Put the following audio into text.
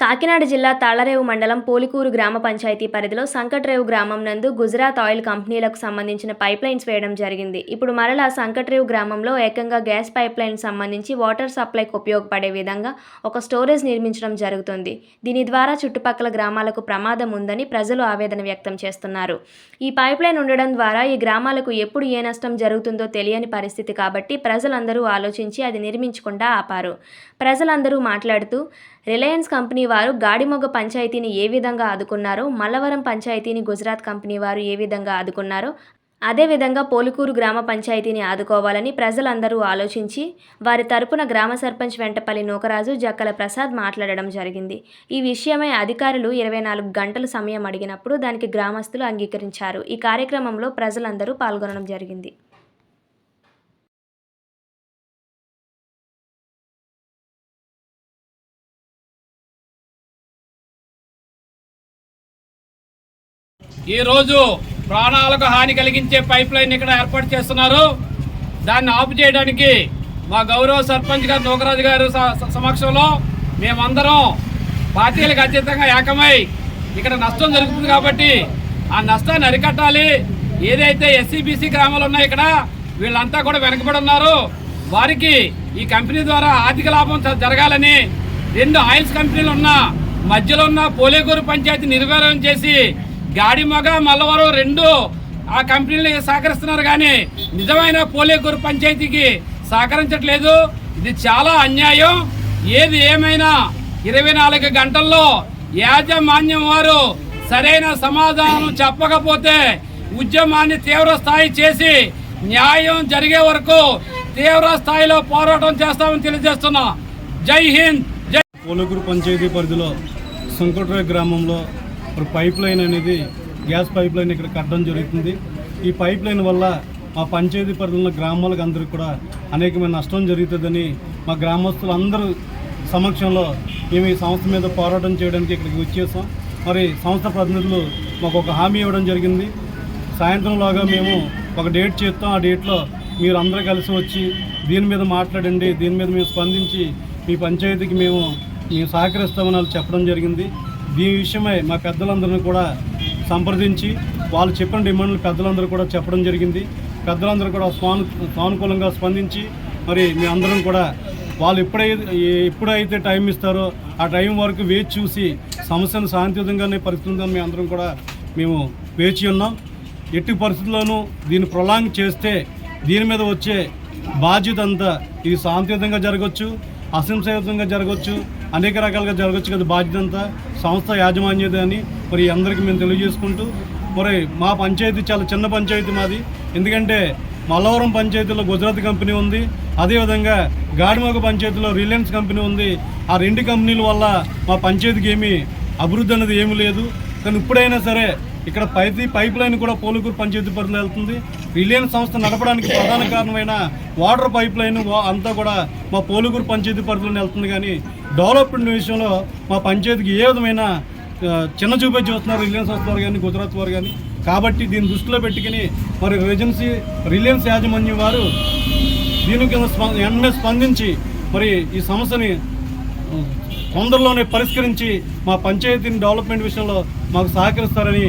కాకినాడ జిల్లా తాళ్ళరేవు మండలం పోలికూరు గ్రామ పంచాయతీ పరిధిలో సంకట్రేవు గ్రామం నందు గుజరాత్ ఆయిల్ కంపెనీలకు సంబంధించిన పైప్ లైన్స్ వేయడం జరిగింది. ఇప్పుడు మరలా సంకట్రేవు గ్రామంలో ఏకంగా గ్యాస్ పైప్ లైన్ సంబంధించి వాటర్ సప్లైకి ఉపయోగపడే విధంగా ఒక స్టోరేజ్ నిర్మించడం జరుగుతుంది. దీని ద్వారా చుట్టుపక్కల గ్రామాలకు ప్రమాదం ఉందని ప్రజలు ఆవేదన వ్యక్తం చేస్తున్నారు. ఈ పైప్ లైన్ ఉండడం ద్వారా ఈ గ్రామాలకు ఎప్పుడు ఏ నష్టం జరుగుతుందో తెలియని పరిస్థితి కాబట్టి ప్రజలందరూ ఆలోచించి అది నిర్మించకుండా ఆపారు. ప్రజలందరూ మాట్లాడుతూ రిలయన్స్ కంపెనీ వారు గాడిమొగ పంచాయతీని ఏ విధంగా ఆదుకున్నారో మల్లవరం పంచాయతీని గుజరాత్ కంపెనీ వారు ఏ విధంగా ఆదుకున్నారో అదేవిధంగా పోలుకూరు గ్రామ పంచాయతీని ఆదుకోవాలని ప్రజలందరూ ఆలోచించి వారి తరపున గ్రామ సర్పంచ్ వెంటపల్లి నూకరాజు జక్కల ప్రసాద్ మాట్లాడడం జరిగింది. ఈ విషయమై అధికారులు ఇరవై నాలుగు గంటల సమయం అడిగినప్పుడు దానికి గ్రామస్తులు అంగీకరించారు. ఈ కార్యక్రమంలో ప్రజలందరూ పాల్గొనడం జరిగింది. ఈరోజు ప్రాణాలకు హాని కలిగించే పైప్ లైన్ ఇక్కడ ఏర్పాటు చేస్తున్నారు. దాన్ని ఆపు చేయడానికి మా గౌరవ సర్పంచ్ గారు నూకరాజు గారు స- సమక్షంలో మేమందరం పార్టీలకు అత్యంతంగా ఏకమై ఇక్కడ నష్టం జరుగుతుంది కాబట్టి ఆ నష్టాన్ని అరికట్టాలి. ఏదైతే ఎస్సీబీసీ గ్రామాలు ఉన్నాయి ఇక్కడ వీళ్ళంతా కూడా వెనకబడి ఉన్నారు. వారికి ఈ కంపెనీ ద్వారా ఆర్థిక లాభం జరగాలని రెండు ఆయిల్స్ కంపెనీలు ఉన్న మధ్యలో ఉన్న పోలేకూరు పంచాయతీ నిర్వీర్యం చేసి గాడిమగ మల్లవరం రెండు ఆ కంపెనీలు సహకరిస్తున్నారు కానీ నిజమైన పోలేకూరు పంచాయతీకి సహకరించట్లేదు. ఇది చాలా అన్యాయం. ఏది ఏమైనా ఇరవై నాలుగు గంటల్లో యాజమాన్యం వారు సరైన సమాధానం చెప్పకపోతే ఉద్యమాన్ని తీవ్ర స్థాయి చేసి న్యాయం జరిగే వరకు తీవ్ర స్థాయిలో పోరాటం చేస్తామని తెలియజేస్తున్నా. జై హింద్ జై పోలకూరు పంచాయతీ పరిధిలో సంకోట్రాయ్ గ్రామంలో ఇప్పుడు పైప్ లైన్ అనేది గ్యాస్ పైప్ లైన్ ఇక్కడ కట్టడం జరుగుతుంది. ఈ పైప్ లైన్ వల్ల మా పంచాయతీ పరిధిలో గ్రామాలకు అందరికీ కూడా అనేకమైన నష్టం జరుగుతుందని మా గ్రామస్తులు అందరూ సమక్షంలో మేము ఈ సంస్థ మీద పోరాటం చేయడానికి ఇక్కడికి వచ్చేసాం. మరి సంస్థ ప్రతినిధులు మాకు ఒక హామీ ఇవ్వడం జరిగింది. సాయంత్రంలాగా మేము ఒక డేట్ చేస్తాం. ఆ డేట్లో మీరు అందరూ కలిసి వచ్చి దీని మీద మాట్లాడండి దీని మీద మేము స్పందించి మీ పంచాయతీకి మేము మేము సహకరిస్తామని వాళ్ళు చెప్పడం జరిగింది. దీని విషయమై మా పెద్దలందరినీ కూడా సంప్రదించి వాళ్ళు చెప్పిన డిమాండ్లు పెద్దలందరూ కూడా చెప్పడం జరిగింది. పెద్దలందరూ కూడా స్వాను సానుకూలంగా స్పందించి మరి మీ అందరం కూడా వాళ్ళు ఎప్పుడైతే ఎప్పుడైతే టైం ఇస్తారో ఆ టైం వరకు వేచి చూసి సమస్యను శాంతియుతంగానే పరిస్థితుందని మేము అందరం కూడా మేము వేచి ఉన్నాం. ఎట్టి పరిస్థితుల్లోనూ దీన్ని ప్రొలాంగ్ చేస్తే దీని మీద వచ్చే బాధ్యత అంతా ఇది శాంతియుతంగా జరగవచ్చు అసంశయుతంగా జరగవచ్చు అనేక రకాలుగా జరగచ్చు కదా బాధ్యత అంతా. సంస్థ యాజమాన్యత అని మరి అందరికీ మేము తెలియజేసుకుంటూ మరి మా పంచాయతీ చాలా చిన్న పంచాయతీ మాది. ఎందుకంటే మల్లవరం పంచాయతీలో గుజరాత్ కంపెనీ ఉంది. అదేవిధంగా గాడిమొగ పంచాయతీలో రిలయన్స్ కంపెనీ ఉంది. ఆ రెండు కంపెనీల వల్ల మా పంచాయతీకి ఏమీ అభివృద్ధి అనేది ఏమీ లేదు. కానీ ఇప్పుడైనా సరే ఇక్కడ పైతి పైప్ లైన్ కూడా పోలుకూరు పంచాయతీ పరిధిలో వెళ్తుంది. రిలయన్స్ సంస్థ నడపడానికి ప్రధాన కారణమైన వాటర్ పైప్ లైన్ అంతా కూడా మా పోలుకూరు పంచాయతీ పరిధిలో వెళ్తుంది కానీ డెవలప్మెంట్ విషయంలో మా పంచాయతీకి ఏ విధమైన చిన్న చూపే చూస్తున్నారు రిలయన్స్ సంస్థ వారు కానీ గుజరాత్ వారు కానీ. కాబట్టి దీన్ని దృష్టిలో పెట్టుకుని మరి రిజెన్సీ రిలయన్స్ యాజమాన్యం వారు దీని కింద స్ప- వెంటనే స్పందించి మరి ఈ సమస్యని తొందరలోనే పరిష్కరించి మా పంచాయతీని డెవలప్మెంట్ విషయంలో మాకు సహకరిస్తారని